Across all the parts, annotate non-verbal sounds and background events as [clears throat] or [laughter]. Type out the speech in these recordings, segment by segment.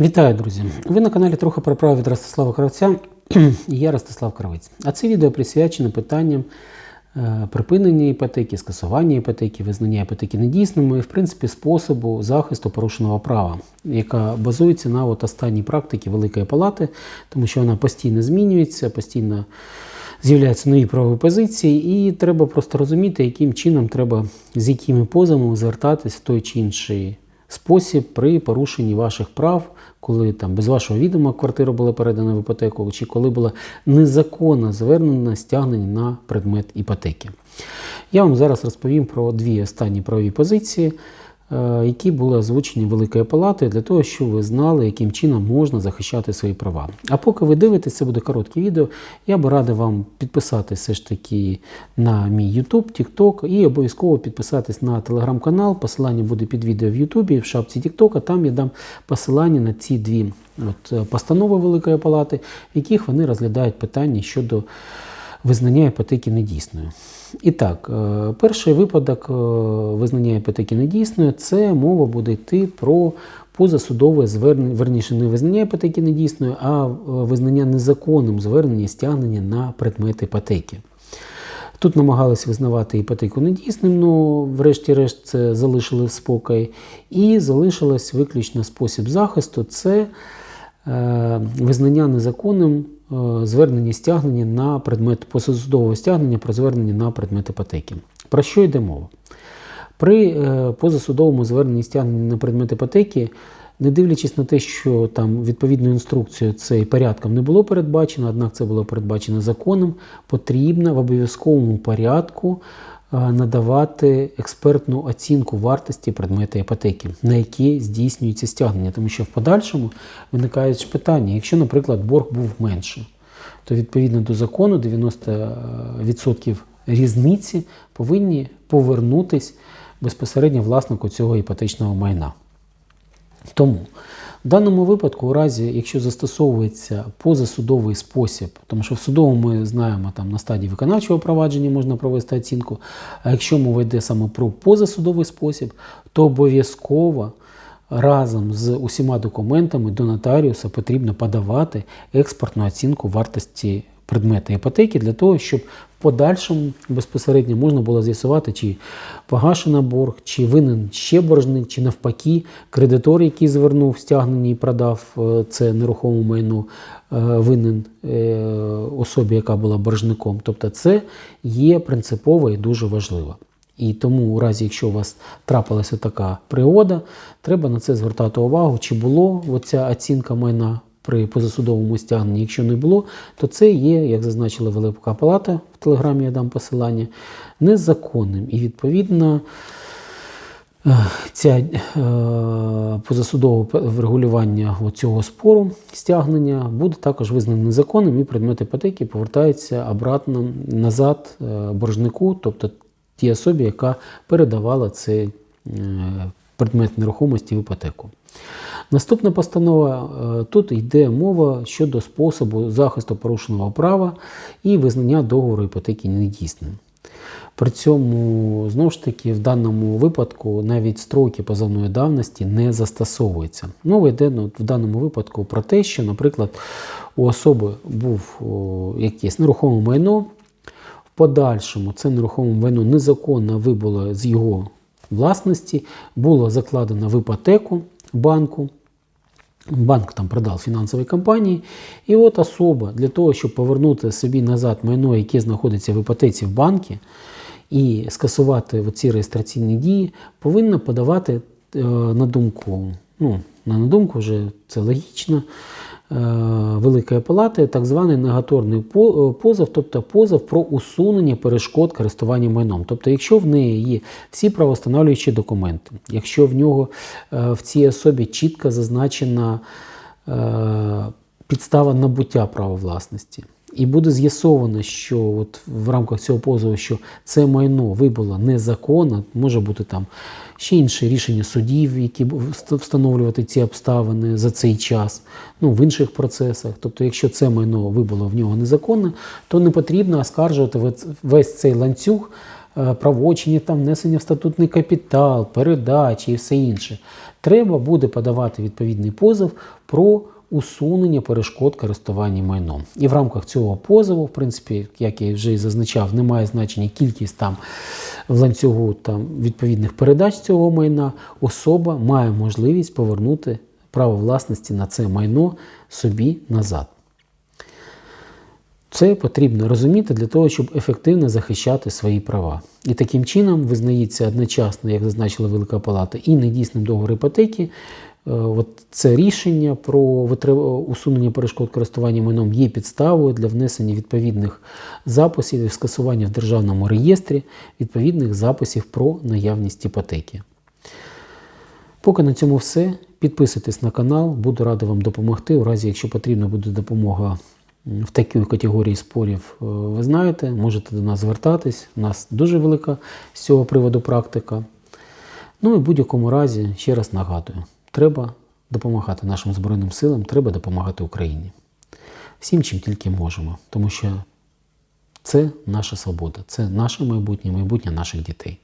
Вітаю, друзі! Ви на каналі трохи про право від Ростислава Кравця. Я Ростислав Кравець. А це відео присвячено питанням е, припинення іпотеки, скасування іпотеки, визнання іпотеки недійсними і, в принципі, способу захисту порушеного права, яка базується на от останній практиці Великої Палати, тому що вона постійно змінюється, постійно з'являються нові правові позиції, і треба просто розуміти, яким чином треба, з якими позовами звертатись в той чи інший спосіб при порушенні ваших прав, коли там без вашого відома квартира була передана в іпотеку, чи коли була незаконно звернена стягнення на предмет іпотеки. Я вам зараз розповім про дві останні правові позиції, які були озвучені Великою Палатою для того, щоб ви знали, яким чином можна захищати свої права. А поки ви дивитесь, це буде коротке відео. Я би радив вам підписатися все ж таки на мій YouTube, TikTok і обов'язково підписатись на телеграм-канал. Посилання буде під відео в YouTube, в шапці TikTok, там я дам посилання на ці дві от, е, постанови Великої Палати, в яких вони розглядають питання щодо визнання іпотеки недійсною. І так, е, перший випадок е, визнання іпотеки недійсною це мова буде йти про позасудове звернення, верніше не визнання іпотеки недійсною, а е, визнання незаконним звернення стягнення на предмет іпотеки. Тут намагалися визнавати іпотеку недійсним, але врешті-решт це залишили в спокій. І залишилось виключно спосіб захисту це визнання незаконним е, звернення стягнення на предмет позасудового стягнення про звернення на предмет іпотеки. Про що йде мова? При е, позасудовому зверненні стягнення на предмет іпотеки, не дивлячись на те, що там відповідною інструкцією це порядком не було передбачено, однак це було передбачено законом, потрібно в обов'язковому порядку е, надавати експертну оцінку вартості предмета іпотеки, на які здійснюється стягнення. Тому що в подальшому виникають питання, якщо, наприклад, борг був менше, то відповідно до закону 90% різниці повинні повернутись безпосередньо власнику цього іпотечного майна. Тому в даному випадку, у разі, якщо застосовується позасудовий спосіб, тому що в судовому ми знаємо, там на стадії виконавчого провадження можна провести оцінку, а якщо мова йде саме про позасудовий спосіб, то обов'язково разом з усіма документами до нотаріуса потрібно подавати експортну оцінку вартості предмета іпотеки для того, щоб в подальшому безпосередньо можна було з'ясувати, чи погашена борг, чи винен ще боржник, чи навпаки, кредитор, який звернув стягнення і продав е, це нерухоме майно, е, винен е, особі, яка була боржником. Тобто це є принципово і дуже важливо. І тому, у разі, якщо у вас трапилася така пригода, треба на це звертати увагу, чи було оця оцінка майна при позасудовому стягненні. Якщо не було, то це є, як зазначила Велика Палата в телеграмі, я дам посилання, незаконним. І відповідно. Ця е, позасудове врегулювання цього спору стягнення буде також визнано незаконним, і предмет іпотеки повертається обратно назад е, боржнику, тобто тій особі, яка передавала цей е, предмет нерухомості в іпотеку. Наступна постанова е, тут йде мова щодо способу захисту порушеного права і визнання договору іпотеки недійсним. При цьому, знову ж таки, в даному випадку навіть строки позовної давності не застосовуються. Мова йде ну, в даному випадку про те, що, наприклад, у особи був якесь нерухоме майно, в подальшому це нерухоме майно незаконно вибуло з його власності, було закладено в іпотеку банку. Банк там продав фінансовій компанії, і от особа для того, щоб повернути собі назад майно, яке знаходиться в іпотеці в банку, і скасувати ці реєстраційні дії, повинна подавати е, на думку, ну, на думку вже це логічно, Великої Палати, так званий негаторний позов, тобто позов про усунення перешкод користування майном. Тобто, якщо в неї є всі правостановлюючі документи, якщо в нього е, в цій особі чітко зазначена підстава набуття права власності, і буде з'ясовано, що от в рамках цього позову, що це майно вибуло незаконно, може бути там ще інше рішення судів, які встановлювати ці обставини за цей час, ну в інших процесах. Тобто, якщо це майно вибуло в нього незаконно, то не потрібно оскаржувати весь цей ланцюг е, правочині, там внесення в статутний капітал, передачі і все інше, треба буде подавати відповідний позов про усунення перешкод користування майном. І в рамках цього позову, в принципі, як я вже і зазначав, немає значення кількість там в ланцюгу там, відповідних передач цього майна, особа має можливість повернути право власності на це майно собі назад. Це потрібно розуміти для того, щоб ефективно захищати свої права. І таким чином визнається одночасно, як зазначила Велика Палата, і недійсним договор іпотеки. Е, От це рішення про усунення перешкод користування майном є підставою для внесення відповідних записів і скасування в державному реєстрі відповідних записів про наявність іпотеки. Поки на цьому все. Підписуйтесь на канал, буду радий вам допомогти. У разі, якщо потрібна буде допомога в такій категорії спорів, е, ви знаєте, можете до нас звертатись. У нас дуже велика з цього приводу практика. Ну і в будь-якому разі, ще раз нагадую, треба допомагати нашим Збройним силам, треба допомагати Україні. Всім, чим тільки можемо, тому що це наша свобода, це наше майбутнє, майбутнє наших дітей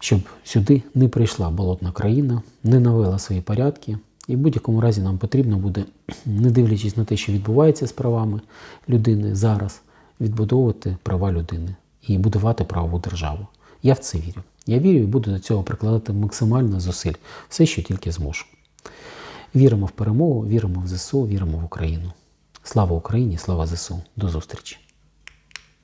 щоб сюди не прийшла болотна країна, не навела свої порядки. І в будь-якому разі нам потрібно буде, [clears throat] не дивлячись на те, що відбувається з правами людини зараз, відбудовувати права людини і будувати правову державу. Я в це вірю. Я вірю і буду до цього прикладати максимально зусиль, все, що тільки зможу. Віримо в перемогу, віримо в ЗСУ, віримо в Україну. Слава Україні, слава ЗСУ. До зустрічі!